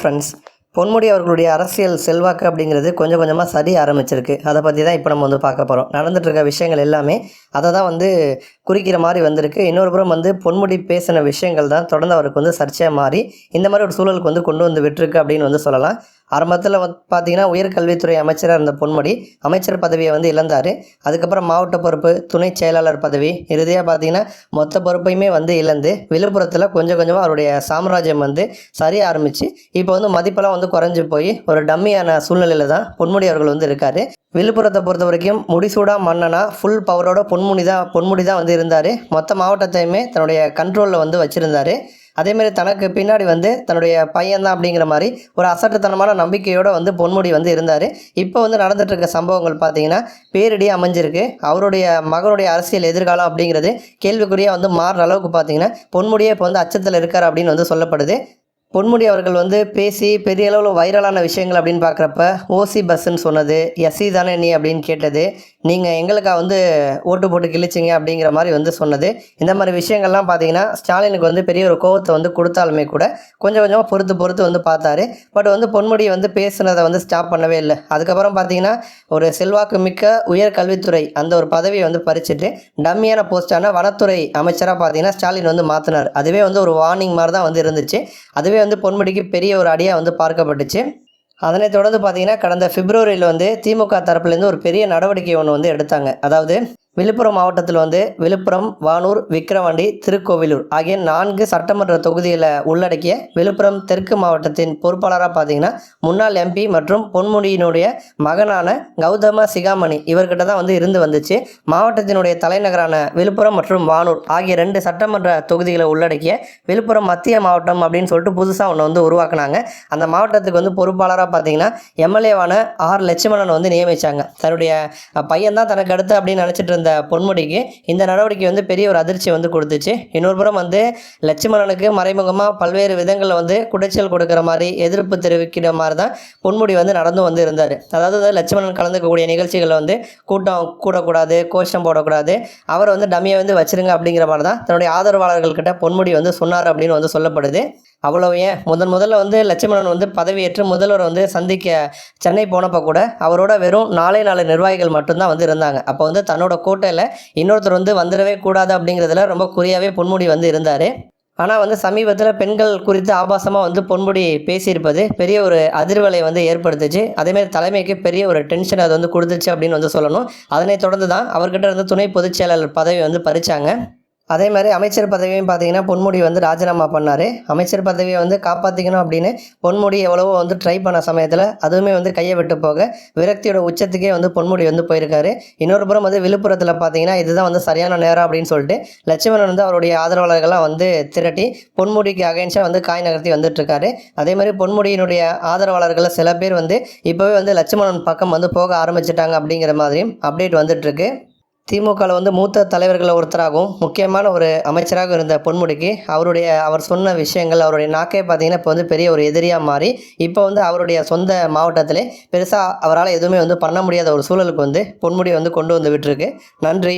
Friends Ponmudi அவர்களுடைய அரசியல் செல்வாக்கு அப்படிங்கிறது கொஞ்சம் கொஞ்சமாக சரி ஆரம்பிச்சிருக்கு. அதை பற்றி தான் இப்போ நம்ம வந்து பார்க்க போகிறோம் நடந்துகிட்ருக்க இருக்க விஷயங்கள் எல்லாமே அதை தான் வந்து குறிக்கிற மாதிரி வந்திருக்கு. இன்னொரு புறம் வந்து பொன்முடி பேசின விஷயங்கள் தான் தொடர்ந்து அவருக்கு வந்து சர்ச்சையாக மாறி இந்த மாதிரி ஒரு சூழலுக்கு வந்து கொண்டு வந்து விட்டுருக்கு அப்படின்னு வந்து சொல்லலாம். ஆரம்பத்தில் வந்து பார்த்தீங்கன்னா உயர்கல்வித்துறை அமைச்சராக இருந்த பொன்முடி அமைச்சர் பதவியை வந்து இழந்தார். அதுக்கப்புறம் மாவட்ட பொறுப்பு துணை செயலாளர் பதவி இறுதியாக பார்த்தீங்கன்னா மொத்த பொறுப்பையுமே வந்து இழந்து விழுப்புரத்தில் கொஞ்சம் கொஞ்சமாக அவருடைய சாம்ராஜ்யம் வந்து சரிய ஆரம்பித்து இப்போ வந்து மதிப்பெல்லாம் வந்து குறைஞ்சி போய் ஒரு டம்மியான சூழ்நிலையில் தான் பொன்முடி அவர்கள் வந்து இருக்கார். விழுப்புரத்தை பொறுத்த வரைக்கும் முடிசூடா மன்னனா ஃபுல் பவரோட பொன்முடி தான் பொன்முடி தான் வந்து இருந்தார். மொத்த மாவட்டத்தையுமே தன்னுடைய கண்ட்ரோலில் வந்து வச்சுருந்தாரு. அதேமாரி தனக்கு பின்னாடி வந்து தன்னுடைய பையன்தான் அப்படிங்கிற மாதிரி ஒரு அசட்டுத்தனமான நம்பிக்கையோடு வந்து பொன்முடி வந்து இருந்தார். இப்போ வந்து நடந்துகிட்டு இருக்க சம்பவங்கள் பார்த்தீங்கன்னா பேரிடியாக அமைஞ்சிருக்கு. அவருடைய மகனுடைய அரசியல் எதிர்காலம் அப்படிங்கிறது கேள்விக்குறியாக வந்து மாறுற அளவுக்கு பார்த்தீங்கன்னா பொன்முடியே இப்போ வந்து அச்சத்தில் இருக்கார் அப்படின்னு வந்து சொல்லப்படுது. பொன்முடி அவர்கள் வந்து பேசி பெரிய அளவில் வைரலான விஷயங்கள் அப்படின்னு பார்க்குறப்ப ஓசி பஸ்ஸுன்னு சொன்னது எஸ்சி தானே நீ அப்படின்னு கேட்டது நீங்கள் எங்களுக்கா வந்து ஓட்டு போட்டு கிழிச்சிங்க அப்படிங்கிற மாதிரி வந்து சொன்னது. இந்த மாதிரி விஷயங்கள்லாம் பார்த்தீங்கன்னா ஸ்டாலினுக்கு வந்து பெரிய ஒரு கோவத்தை வந்து கொடுத்தாலுமே கூட கொஞ்சம் கொஞ்சமாக பொறுத்து பொறுத்து வந்து பார்த்தாரு. பட் வந்து பொன்முடி வந்து பேசுனதை வந்து ஸ்டாப் பண்ணவே இல்லை. அதுக்கப்புறம் பார்த்தீங்கன்னா ஒரு செல்வாக்கு மிக்க உயர்கல்வித்துறை அந்த ஒரு பதவியை வந்து பறிச்சுட்டு டம்மியான போஸ்டான வனத்துறை அமைச்சராக பார்த்தீங்கன்னா ஸ்டாலின் வந்து மாற்றினார் அதுவே வந்து ஒரு வார்னிங் மாதிரி தான் வந்து இருந்துச்சு. அதுவே வந்து பொன்முடிக்கு பெரிய ஒரு அடியாக வந்து பார்க்கப்பட்டுச்சு. அதனைத் தொடர்ந்து பார்த்தீங்கன்னா கடந்த பிப்ரவரியில் வந்து திமுக தரப்புலேருந்து ஒரு பெரிய நடவடிக்கை ஒன்று வந்து எடுத்தாங்க. அதாவது விழுப்புரம் மாவட்டத்தில் வந்து விழுப்புரம் வானூர் விக்கிரவாண்டி திருக்கோவிலூர் ஆகிய நான்கு சட்டமன்ற தொகுதிகளை உள்ளடக்கிய விழுப்புரம் தெற்கு மாவட்டத்தின் பொறுப்பாளராக பார்த்தீங்கன்னா முன்னாள் எம்பி மற்றும் பொன்முடியினுடைய மகனான கௌதம சிகாமணி இவர்கிட்ட தான் வந்து இருந்து வந்துச்சு. மாவட்டத்தினுடைய தலைநகரான விழுப்புரம் மற்றும் வானூர் ஆகிய ரெண்டு சட்டமன்ற தொகுதிகளை உள்ளடக்கிய விழுப்புரம் மத்திய மாவட்டம் அப்படின்னு சொல்லிட்டு புதுசாக ஒன்று வந்து உருவாக்குனாங்க. அந்த மாவட்டத்துக்கு வந்து பொறுப்பாளராக பார்த்தீங்கன்னா எம்எல்ஏவான ஆர் லட்சுமணன் வந்து நியமித்தாங்க தன்னுடைய பையன் தான் தனக்கு அடுத்து அப்படின்னு நினச்சிட்டு இருந்த பொன்முடிக்கு இந்த நடவடிக்கை வந்து பெரிய ஒரு அதிர்ச்சி வந்து கொடுத்துச்சு. இன்னொரு புறம் வந்து லட்சுமணனுக்கு மறைமுகமாக பல்வேறு விதங்களில் வந்து குடைச்சல் கொடுக்குற மாதிரி எதிர்ப்பு தெரிவிக்கிற மாதிரி தான் பொன்முடி வந்து நடந்து வந்து இருந்தார். அதாவது லட்சுமணன் கலந்துக்கக்கூடிய நிகழ்ச்சிகளில் வந்து கூட்டம் கூடக்கூடாது கோஷம் போடக்கூடாது அவரை வந்து டம்மியை வந்து வச்சிருங்க அப்படிங்கிற மாதிரி தான் தன்னுடைய ஆதரவாளர்கள்கிட்ட பொன்முடி வந்து சொன்னார் அப்படின்னு வந்து சொல்லப்படுது. அவ்வளோ ஏன்? முதன் முதல்ல வந்து லட்சுமணன் வந்து பதவியேற்று முதல்வர் வந்து சந்திக்க சென்னை போனப்போ கூட அவரோட வெறும் நாலே நாலு நிர்வாகிகள் மட்டும்தான் வந்து இருந்தாங்க. அப்போ வந்து தன்னோட கோட்டையில் இன்னொருத்தர் வந்து வந்துடவே கூடாது அப்படிங்கிறதுல ரொம்ப குறியாகவே பொன்முடி வந்து இருந்தார். ஆனால் வந்து சமீபத்தில் பெண்கள் குறித்து ஆபாசமாக வந்து பொன்முடி பேசியிருப்பது பெரிய ஒரு அதிர்வலை வந்து ஏற்படுத்துச்சு. அதேமாதிரி தலைமைக்கு பெரிய ஒரு டென்ஷன் அது வந்து கொடுத்துச்சு அப்படின்னு வந்து சொல்லணும். அதனை தொடர்ந்து தான் அவர்கிட்ட இருந்து துணை பொதுச் செயலாளர் பதவி வந்து பறித்தாங்க அதே மாதிரி அமைச்சர் பதவியும் பார்த்தீங்கன்னா பொன்முடி வந்து ராஜினாமா பண்ணார். அமைச்சர் பதவியை வந்து காப்பாற்றிக்கணும் அப்படின்னு பொன்முடி எவ்வளவோ வந்து ட்ரை பண்ண சமயத்தில் அதுவுமே வந்து கையை விட்டு போக விரக்தியோட உச்சத்துக்கே வந்து பொன்முடி வந்து போயிருக்காரு. இன்னொரு புறம் வந்து விழுப்புரத்தில் பார்த்தீங்கன்னா இதுதான் வந்து சரியான நேரம் அப்படின்னு சொல்லிட்டு லட்சுமணன் வந்து அவருடைய ஆதரவாளர்கள்லாம் வந்து திரட்டி பொன்முடிக்கு அகைன்ஸ்டாக வந்து காய் நகர்த்தி வந்துட்டுருக்காரு. அதே மாதிரி பொன்முடியினுடைய ஆதரவாளர்களை சில பேர் வந்து இப்போவே வந்து லட்சுமணன் பக்கம் வந்து போக ஆரம்பிச்சிட்டாங்க அப்படிங்கிற மாதிரியும் அப்டேட் வந்துட்டுருக்கு. திமுகவில் வந்து மூத்த தலைவர்களில் ஒருத்தராகவும் முக்கியமான ஒரு அமைச்சராக இருந்த பொன்முடிக்கு அவருடைய அவர் சொன்ன விஷயங்கள் அவருடைய நாக்கே பார்த்தீங்கன்னா இப்போ வந்து பெரிய ஒரு எதிரியாக மாறி இப்போ வந்து அவருடைய சொந்த மாவட்டத்திலே பெருசாக அவரால் எதுவுமே வந்து பண்ண முடியாத ஒரு சூழலுக்கு வந்து பொன்முடி வந்து கொண்டு வந்து விட்டுருக்கு. நன்றி.